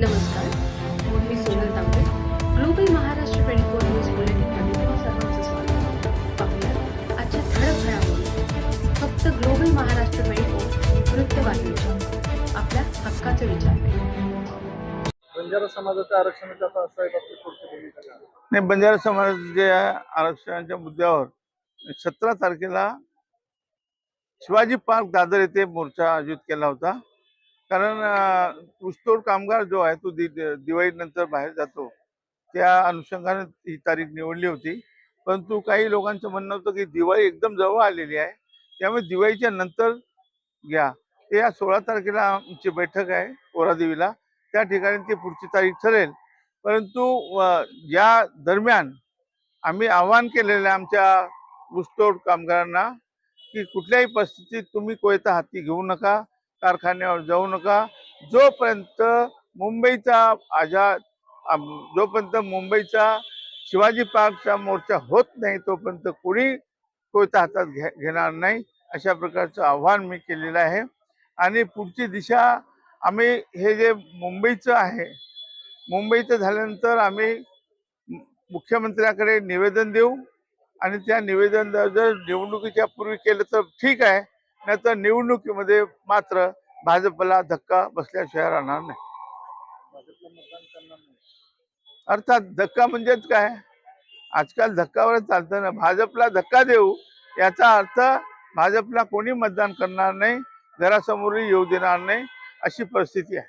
नमस्कार. मी Sonal Tambe. Global Maharashtra twenty four news बुलेटिनमध्ये तुम्हा सर्वांचं स्वागत. पाहूया आजच्या ठळक घडामोडी. फक्त ग्लोबल महाराष्ट्र ट्वेंटी फोर वृत्तवाहिनीच्या. आपल्या हक्काचे विचार. बंजारा समाजाच्या आरक्षणाच्या? नाही बंजारा समाजाच्या आरक्षणाच्या मुद्द्यावर सतरा तारखेला शिवाजी पार्क दादर येथे मोर्चा आयोजित केला होता. कारण ऊसतोड कामगार जो आहे तो दि दिवाळीनंतर बाहेर जातो. त्या अनुषंगाने ही तारीख निवडली होती. परंतु काही लोकांचं म्हणणं होतं की दिवाळी एकदम जवळ आलेली आहे. त्यामुळे दिवाळीच्या नंतर घ्या ते या सोळा तारखेला आमची बैठक आहे कोरादेवीला त्या ठिकाणी ती पुढची तारीख ठरेल. परंतु या दरम्यान आम्ही आवाहन केलेलं आहे आमच्या ऊसतोड कामगारांना की कुठल्याही परिस्थितीत तुम्ही कोयता हाती घेऊ नका. कारखान्यावर जाऊ नका. जोपर्यंत मुंबईचा आझाद जोपर्यंत मुंबईचा शिवाजी पार्कचा मोर्चा होत नाही तोपर्यंत कोणी कोयता हातात घे घेणार नाही अशा प्रकारचं आव्हान मी केलेलं आहे. आणि पुढची दिशा आम्ही हे जे मुंबईचं आहे मुंबईचं झाल्यानंतर आम्ही मुख्यमंत्र्याकडे निवेदन देऊ. आणि त्या निवेदन जर निवडणुकीच्या पूर्वी केलं तर ठीक आहे. नाहीतर निवडणुकीमध्ये मात्र भाजपला धक्का बसल्याशिवाय राहणार नाही. अर्थात धक्का म्हणजेच काय? आजकाल धक्कावर चालतं ना. भाजपला धक्का देऊ याचा अर्थ भाजपला कोणी मतदान करणार नाही घरासमोरही येऊ देणार नाही अशी परिस्थिती आहे.